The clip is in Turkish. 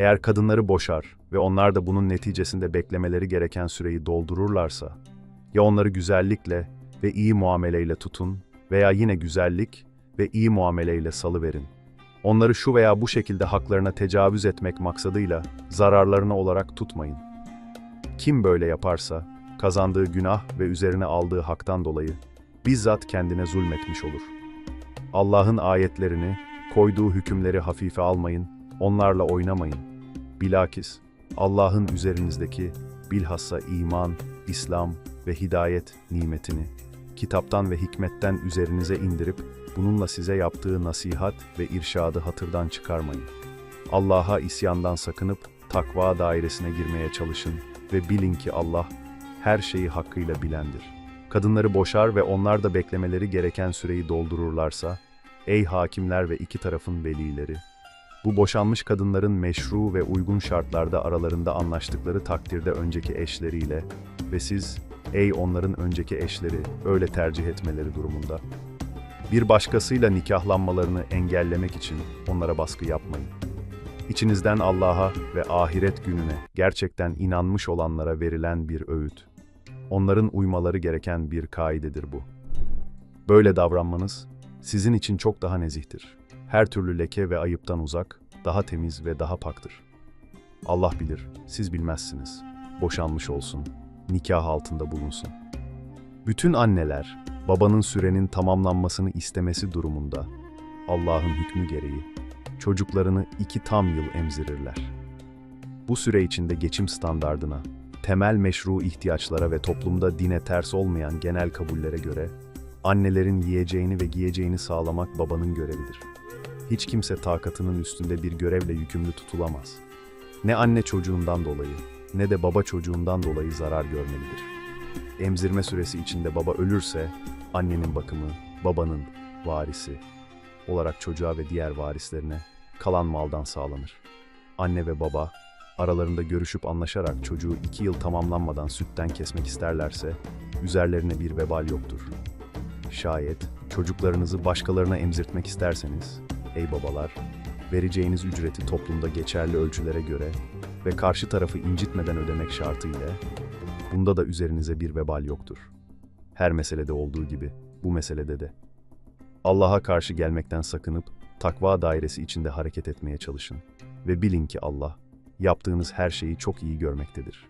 Eğer kadınları boşar ve onlar da bunun neticesinde beklemeleri gereken süreyi doldururlarsa, ya onları güzellikle ve iyi muameleyle tutun veya yine güzellik ve iyi muameleyle salıverin. Onları şu veya bu şekilde haklarına tecavüz etmek maksadıyla zararlarına olarak tutmayın. Kim böyle yaparsa, kazandığı günah ve üzerine aldığı haktan dolayı bizzat kendine zulmetmiş olur. Allah'ın ayetlerini, koyduğu hükümleri hafife almayın, onlarla oynamayın. Bilakis Allah'ın üzerinizdeki bilhassa iman, İslam ve hidayet nimetini kitaptan ve hikmetten üzerinize indirip bununla size yaptığı nasihat ve irşadı hatırdan çıkarmayın. Allah'a isyandan sakınıp takva dairesine girmeye çalışın ve bilin ki Allah her şeyi hakkıyla bilendir. Kadınları boşar ve onlar da beklemeleri gereken süreyi doldururlarsa, ey hakimler ve iki tarafın velileri, bu boşanmış kadınların meşru ve uygun şartlarda aralarında anlaştıkları takdirde önceki eşleriyle ve siz, ey onların önceki eşleri, öyle tercih etmeleri durumunda, bir başkasıyla nikahlanmalarını engellemek için onlara baskı yapmayın. İçinizden Allah'a ve ahiret gününe gerçekten inanmış olanlara verilen bir öğüt. Onların uymaları gereken bir kaidedir bu. Böyle davranmanız sizin için çok daha nezihtir. Her türlü leke ve ayıptan uzak, daha temiz ve daha paktır. Allah bilir, siz bilmezsiniz. Boşanmış olsun, nikah altında bulunsun. Bütün anneler, babanın sürenin tamamlanmasını istemesi durumunda, Allah'ın hükmü gereği, çocuklarını iki tam yıl emzirirler. Bu süre içinde geçim standardına, temel meşru ihtiyaçlara ve toplumda dine ters olmayan genel kabullere göre, annelerin yiyeceğini ve giyeceğini sağlamak babanın görevidir. Hiç kimse takatının üstünde bir görevle yükümlü tutulamaz. Ne anne çocuğundan dolayı, ne de baba çocuğundan dolayı zarar görmelidir. Emzirme süresi içinde baba ölürse, annenin bakımı, babanın varisi olarak çocuğa ve diğer varislerine kalan maldan sağlanır. Anne ve baba, aralarında görüşüp anlaşarak çocuğu iki yıl tamamlanmadan sütten kesmek isterlerse, üzerlerine bir vebal yoktur. Şayet çocuklarınızı başkalarına emzirtmek isterseniz, ey babalar, vereceğiniz ücreti toplumda geçerli ölçülere göre ve karşı tarafı incitmeden ödemek şartıyla, bunda da üzerinize bir vebal yoktur. Her meselede olduğu gibi bu meselede de. Allah'a karşı gelmekten sakınıp takva dairesi içinde hareket etmeye çalışın ve bilin ki Allah yaptığınız her şeyi çok iyi görmektedir.